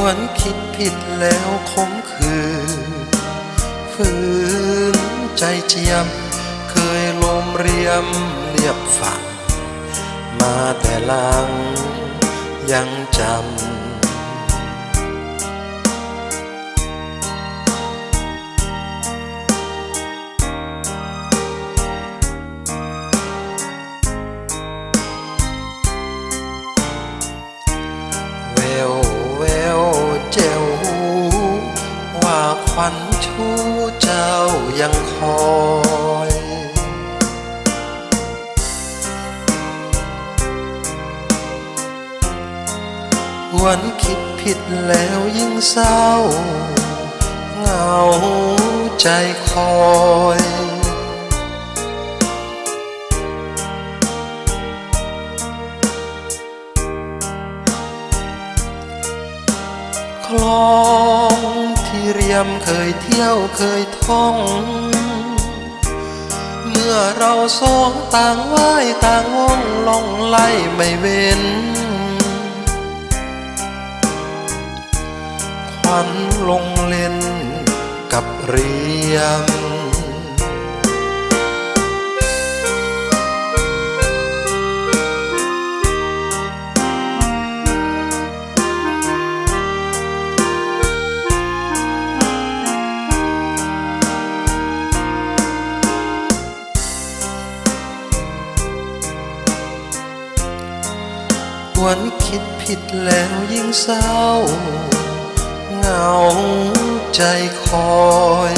วนคิดผิดแล้วคมคืนฝืนใจเจียม เคยลมเรียมเรียบฝั่งมาแต่ลังยังจำ ยังคอยหวนคิดผิดแล้วยิ่งเศร้า เหงาใจคอยคลอ ที่เรียมเคยเที่ยวเคยท่อง เมื่อเราสองต่างว่ายต่างว่องล่องไล่ไม่เว้นควันลงเล่นกับเรียม หวนคิดผิดแล้วยิ่งเศร้า เหงาใจคอย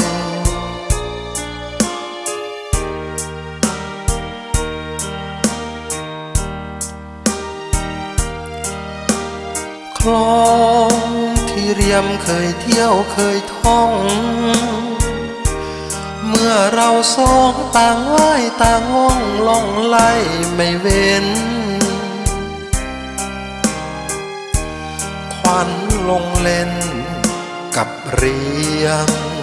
คลองที่เรียมเคยเที่ยวเคยท่อง เมื่อเราสองต่างว่ายต่างว่องล่องไล่ไม่เว้นันลงเล่นกับเรียง